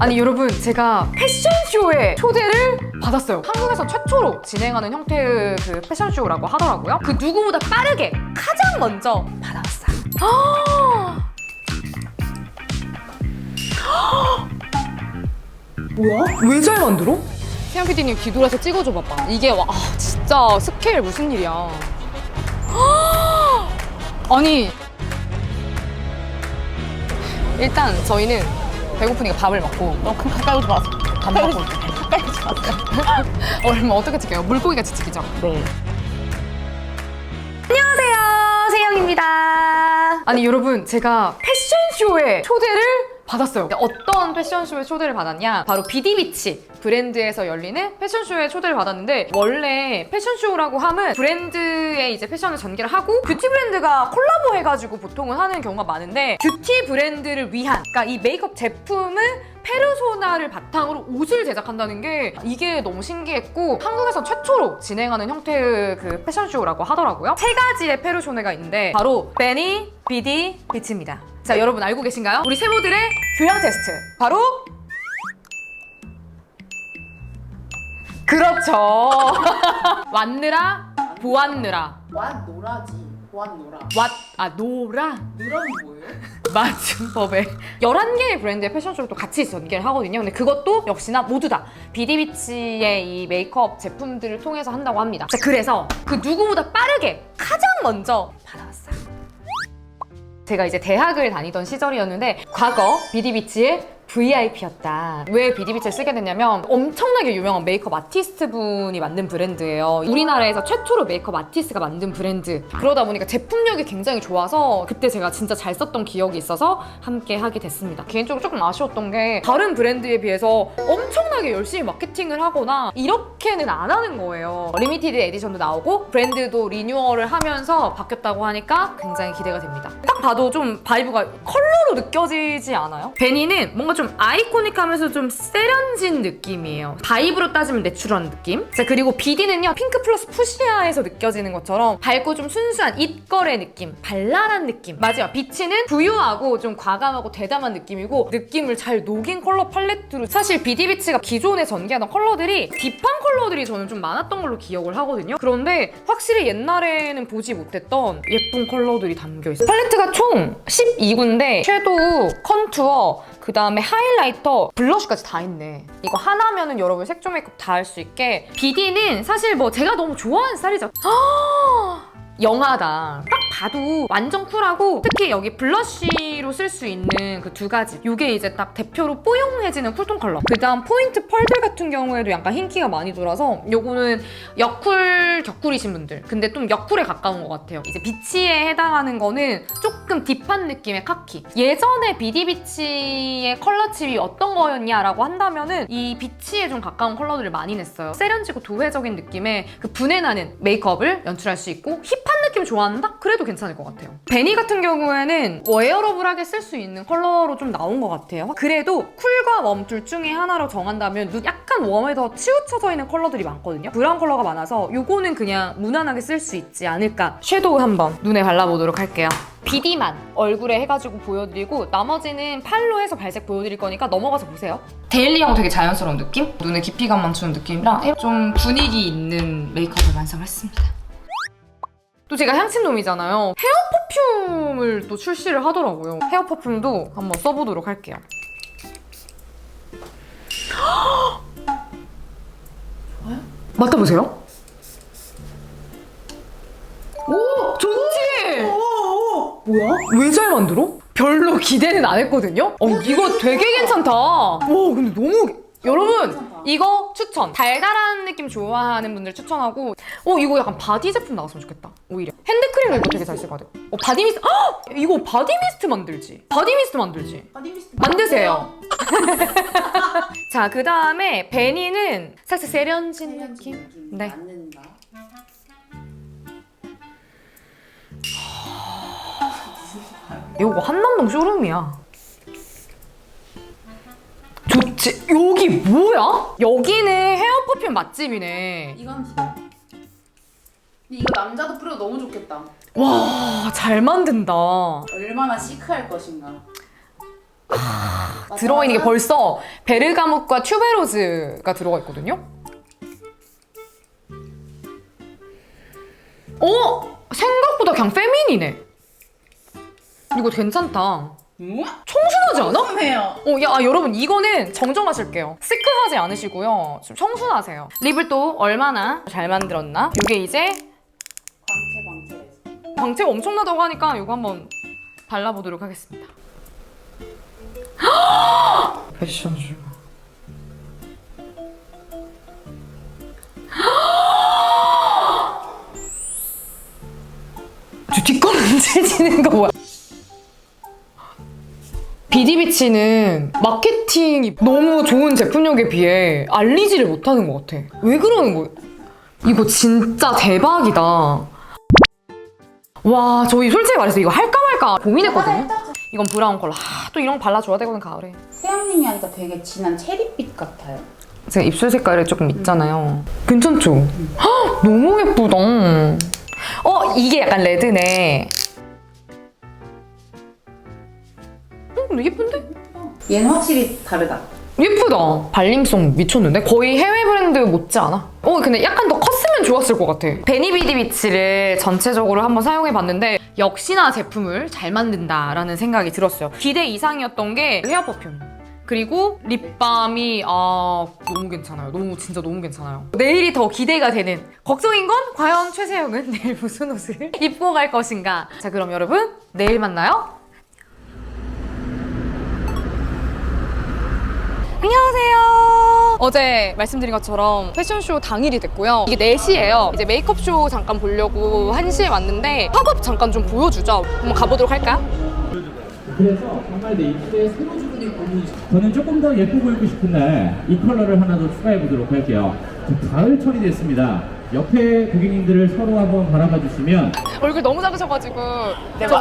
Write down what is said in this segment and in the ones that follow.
아니 여러분 제가 패션쇼에 초대를 받았어요 한국에서 최초로 진행하는 형태의 그 패션쇼라고 하더라고요 그 누구보다 빠르게 가장 먼저 받아왔어요 아! 뭐야? 왜 잘 만들어? 세영 PD님 뒤돌아서 찍어줘 봐봐 이게 와 아, 진짜 스케일 무슨 일이야 아! 아니 일단 저희는 배고프니까 밥을 먹고 너그 가까이 오지 마세요. 밥 먹고 가까이 오지 마세요. 얼마 어떻게 찍혀요? 물고기 같이 찍히죠? 네. 안녕하세요 세영입니다 아니 여러분 제가 패션쇼에 초대를 받았어요 어떤 패션쇼에 초대를 받았냐 바로 비디비치 브랜드에서 열리는 패션쇼에 초대를 받았는데 원래 패션쇼라고 하면 브랜드의 이제 패션을 전개를 하고 뷰티 브랜드가 콜라보 해가지고 보통은 하는 경우가 많은데 뷰티 브랜드를 위한 그러니까 이 메이크업 제품을 페르소나를 바탕으로 옷을 제작한다는 게 이게 너무 신기했고 한국에서 최초로 진행하는 형태의 그 패션쇼라고 하더라고요. 세 가지의 페르소나가 있는데 바로 베니, 비디, 비츠입니다. 자 여러분 알고 계신가요? 우리 세모들의 교양 테스트 바로 그렇죠. 왔느라 보았느라 완 노라지. 완 노라. 왓아 노라 느라는 뭐예요? 맞은 법에 11개의 브랜드의 패션쇼를 또 같이 전개를 하거든요. 근데 그것도 역시나 모두 다 비디비치의 이 메이크업 제품들을 통해서 한다고 합니다. 자, 그래서 그 누구보다 빠르게 가장 먼저 받아왔어요. 제가 이제 대학을 다니던 시절이었는데 과거 비디비치의 VIP였다. 왜 비디비치를 쓰게 됐냐면 엄청나게 유명한 메이크업 아티스트 분이 만든 브랜드예요. 우리나라에서 최초로 메이크업 아티스트가 만든 브랜드. 그러다 보니까 제품력이 굉장히 좋아서 그때 제가 진짜 잘 썼던 기억이 있어서 함께 하게 됐습니다. 개인적으로 조금 아쉬웠던 게 다른 브랜드에 비해서 엄청나게 열심히 마케팅을 하거나 이렇게는 안 하는 거예요. 리미티드 에디션도 나오고 브랜드도 리뉴얼을 하면서 바뀌었다고 하니까 굉장히 기대가 됩니다. 딱 봐도 좀 바이브가 컬러로 느껴지지 않아요? 베니는 뭔가 좀 아이코닉하면서 좀 세련진 느낌이에요. 바이브로 따지면 내추럴한 느낌. 자 그리고 비디는요 핑크 플러스 푸시아에서 느껴지는 것처럼 밝고 좀 순수한 입걸의 느낌, 발랄한 느낌. 맞아요. 비치는 부유하고 좀 과감하고 대담한 느낌이고 느낌을 잘 녹인 컬러 팔레트로 사실 비디비치가 기존에 전개하던 컬러들이 딥한 컬러들이 저는 좀 많았던 걸로 기억을 하거든요. 그런데 확실히 옛날에는 보지 못했던 예쁜 컬러들이 담겨 있어요. 팔레트가 총 12구인데 섀도우, 컨투어, 그 다음에 하이라이터, 블러쉬까지 다 있네. 이거 하나면은 여러분 색조 메이크업 다 할 수 있게. 비디는 사실 뭐 제가 너무 좋아하는 스타일이죠. 영하다. 딱 봐도 완전 쿨하고 특히 여기 블러쉬로 쓸 수 있는 그 두 가지. 이게 이제 딱 대표로 뽀용해지는 쿨톤 컬러. 그 다음 포인트 펄들 같은 경우에도 약간 흰기가 많이 돌아서 요거는 여쿨 격쿨이신 분들. 근데 좀 여쿨에 가까운 것 같아요. 이제 비치에 해당하는 거는 조금 딥한 느낌의 카키. 예전에 비디비치의 컬러 칩이 어떤 거였냐라고 한다면은 이 비치에 좀 가까운 컬러들을 많이 냈어요. 세련지고 도회적인 느낌의 그 분해나는 메이크업을 연출할 수 있고 힙한 느낌 좋아한다? 그래도 괜찮을 것 같아요. 베니 같은 경우에는 웨어러블하게 쓸 수 있는 컬러로 좀 나온 것 같아요. 그래도 쿨과 웜 둘 중에 하나로 정한다면 눈 약간 웜에 더 치우쳐져 있는 컬러들이 많거든요. 브라운 컬러가 많아서 요거는 그냥 무난하게 쓸 수 있지 않을까. 섀도우 한번 눈에 발라보도록 할게요. 비디만 얼굴에 해가지고 보여드리고 나머지는 팔로 해서 발색 보여드릴 거니까 넘어가서 보세요. 데일리하고 되게 자연스러운 느낌? 눈에 깊이감만 주는 느낌이라 좀 분위기 있는 메이크업을 완성을 했습니다. 또 제가 향신놈이잖아요. 헤어 퍼퓸을 또 출시를 하더라고요. 헤어 퍼퓸도 한번 써보도록 할게요. 맡아보세요. 오! 좋지! 오, 뭐야? 왜 잘 만들어? 별로 기대는 안 했거든요? 어, 이거 되게 괜찮다. 와, 근데 너무. 여러분. 이거 추천. 달달한 느낌 좋아하는 분들 추천하고, 어, 이거 약간 바디 제품 나왔으면 좋겠다. 오히려. 핸드크림도 이거 되게 잘쓸것 같아요. 어, 바디 미스트. 헉! 이거 바디 미스트 만들지. 바디 미스트 만들지. 바디 미스트 만드세요. 자, 그 다음에 베니는 살짝 세련진 느낌? 네. 맞는다. 이거 한남동 쇼룸이야. 좋지. 여기 뭐야? 여기는 헤어 퍼퓸 맛집이네. 근데 이거 남자도 뿌려도 너무 좋겠다. 와, 잘 만든다. 얼마나 시크할 것인가. 들어있는 게 벌써 베르가못과 튜베로즈가 들어가 있거든요. 어? 생각보다 그냥 페민이네. 이거 괜찮다. 우와. 청순하지 않아? 궁금해요. 어, 야, 아, 여러분, 이거는 정정하실게요. 시크하지 않으시고요. 좀 청순하세요. 립을 또 얼마나 잘 만들었나? 이게 이제 광채 광채. 광채가 엄청나다고 하니까 이거 한번 발라보도록 하겠습니다. 패션쇼. 저 뒷걸음질 치는 거 뭐야? 비디비치는 마케팅이 너무 좋은 제품력에 비해 알리지를 못하는 것 같아. 왜 그러는 거야? 이거 진짜 대박이다. 와, 저희 솔직히 말해서 이거 할까 말까 고민했거든요. 이건 브라운 컬러. 하, 또 이런 거 발라줘야 되거든, 가을에. 세양님이 하니까 되게 진한 체리빛 같아요. 제가 입술 색깔이 조금 있잖아요. 괜찮죠? 헉, 너무 예쁘다. 어, 이게 약간 레드네. 근데 예쁜데? 얘는 확실히 다르다. 예쁘다. 발림성 미쳤는데? 거의 해외 브랜드 못지 않아. 어, 근데 약간 더 컸으면 좋았을 것 같아. 베니비디 비치를 전체적으로 한번 사용해봤는데 역시나 제품을 잘 만든다라는 생각이 들었어요. 기대 이상이었던 게 헤어 퍼퓸. 그리고 립밤이 아 너무 괜찮아요. 너무 진짜 너무 괜찮아요. 내일이 더 기대가 되는 걱정인 건 과연 최세영은 내일 무슨 옷을 입고 갈 것인가. 자 그럼 여러분 내일 만나요. 안녕하세요. 어제 말씀드린 것처럼 패션쇼 당일이 됐고요. 이게 4시예요. 이제 메이크업쇼 잠깐 보려고 1시에 왔는데 팝업 잠깐 좀 보여주죠. 한번 가보도록 할까요? 그래서 정말 내 입술에 새로 주문이 고민이 저는 조금 더 예뻐 보이고 싶은 날이 컬러를 하나 더 추가해 보도록 할게요. 자, 가을철이 됐습니다. 옆에 고객님들을 서로 한번 바라봐 주시면 얼굴 너무 작으셔가지고 저,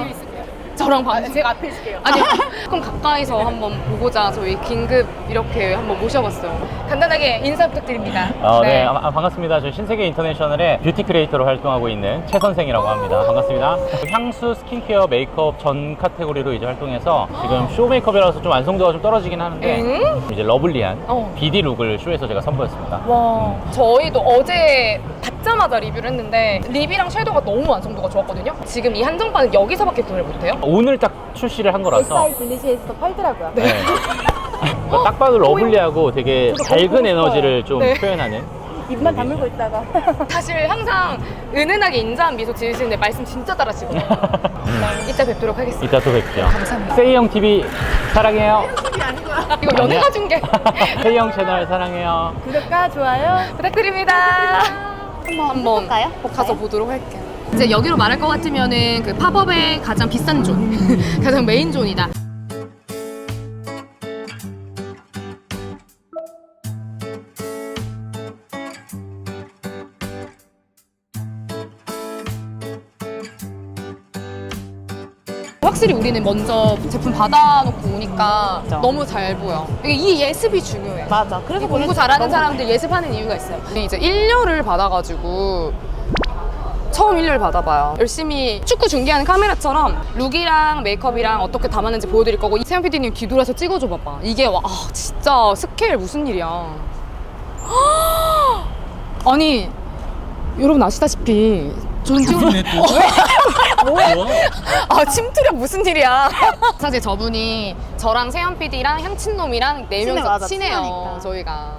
저랑 봐. 제가 앞에 있을게요. 아니 조금 가까이서 한번 보고자 저희 긴급 이렇게 한번 모셔봤어요. 간단하게 인사 부탁드립니다. 어, 네, 아, 아, 반갑습니다. 저 신세계 인터내셔널의 뷰티 크리에이터로 활동하고 있는 최 선생이라고 합니다. 반갑습니다. 향수, 스킨케어, 메이크업 전 카테고리로 이제 활동해서 지금 쇼 메이크업이라서 좀 완성도가 좀 떨어지긴 하는데 응? 이제 러블리한 어. BD 룩을 쇼에서 제가 선보였습니다. 와, 저희도 어제 받자마자 리뷰를 했는데 립이랑 섀도우가 너무 완성도가 좋았거든요. 지금 이 한정판은 여기서밖에 구매를 못해요. 오늘 딱 출시를 한 거라서 블리시에서 팔더라고요. 네. 딱 봐도 러블리하고 되게 저도 너무 밝은 에너지를 좀 네. 표현하는 입만 다물고 있다가. 사실 항상 은은하게 인자한 미소 지으시는데 말씀 진짜 잘하시거든요. 네, 이따 뵙도록 하겠습니다. 이따 또 뵙죠. 감사합니다. 세이형 TV 사랑해요. 이거 연예가 중계 세이형 채널 사랑해요. 구독과 좋아요. 부탁드립니다. 한번 해볼까요? 가서 보도록 할게요. 이제 여기로 말할 것 같으면은 그 팝업의 가장 비싼 존, 가장 메인 존이다. 확실히 우리는 먼저 제품 받아놓고 오니까 너무 잘 보여. 이게 이 예습이 중요해. 맞아. 그래서 공부 잘하는 사람들 예습하는 이유가 있어요. 근데 이제 1렬을 받아가지고 처음 1렬 받아봐요. 열심히 축구 중계하는 카메라처럼 룩이랑 메이크업이랑 어떻게 담았는지 보여드릴 거고 세영 PD님 뒤돌아서 찍어줘 봐봐. 이게 와 아, 진짜 스케일 무슨 일이야. 아니 여러분 아시다시피 전 지금 뭐야? 아 침투력 무슨 일이야? 사실 저분이 저랑 세연 PD랑 향친놈이랑 네 친해, 명이서 맞아. 친해요. 친하니까. 저희가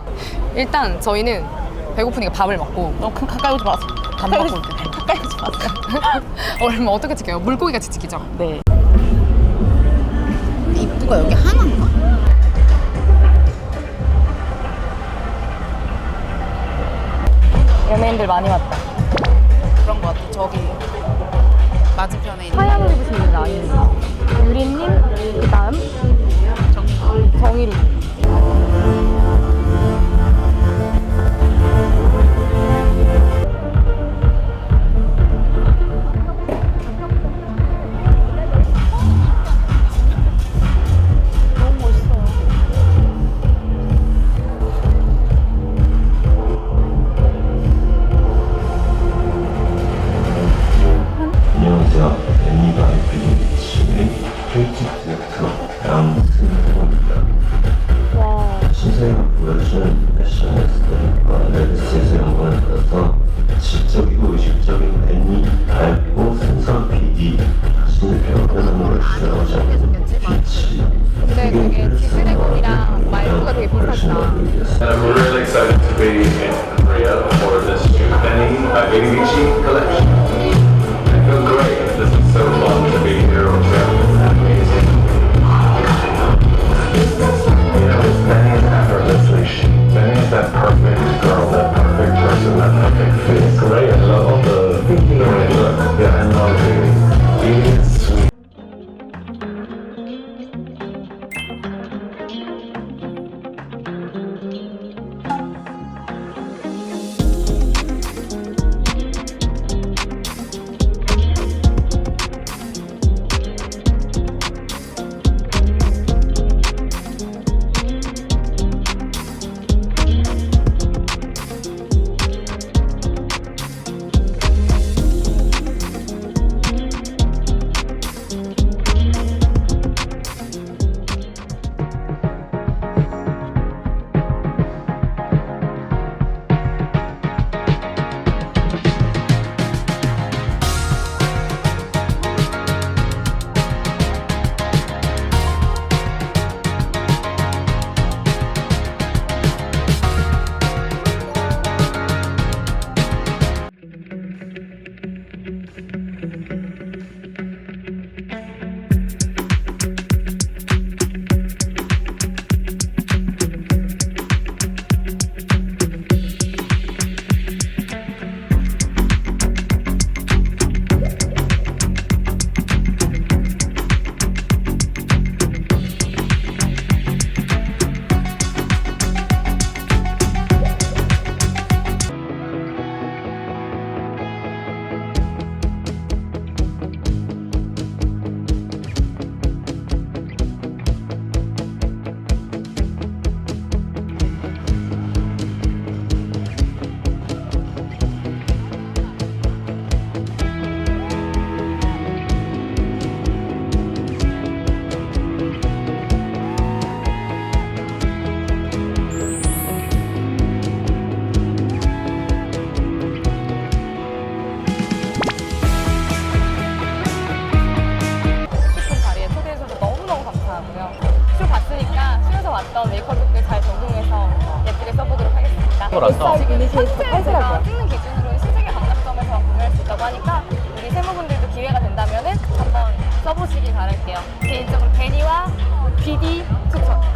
일단 저희는 배고프니까 밥을 먹고 너그 가까이 오지 마세요. 밥 먹고 올게요. 가까이 오지 마세요. 얼마 어떻게 찍혀요? 물고기 같이 찍히죠? 네. 입구가 여기 하나인가? 연예인들 많이 왔다. 그런 거 같아. 저기 맞은편에 있는. 하얀 옷 입으신 라인. 유리님, 말 왔던 메이크업 룩들 잘 적용해서 예쁘게 써보도록 하겠습니다. 몰랐어. 지금 현재 제가 찍는 기준으로 신세계 박람점에서 구매할 수 있다고 하니까 우리 세무분들도 기회가 된다면 한번 써보시길 바랄게요. 개인적으로 베니와 BD 추천.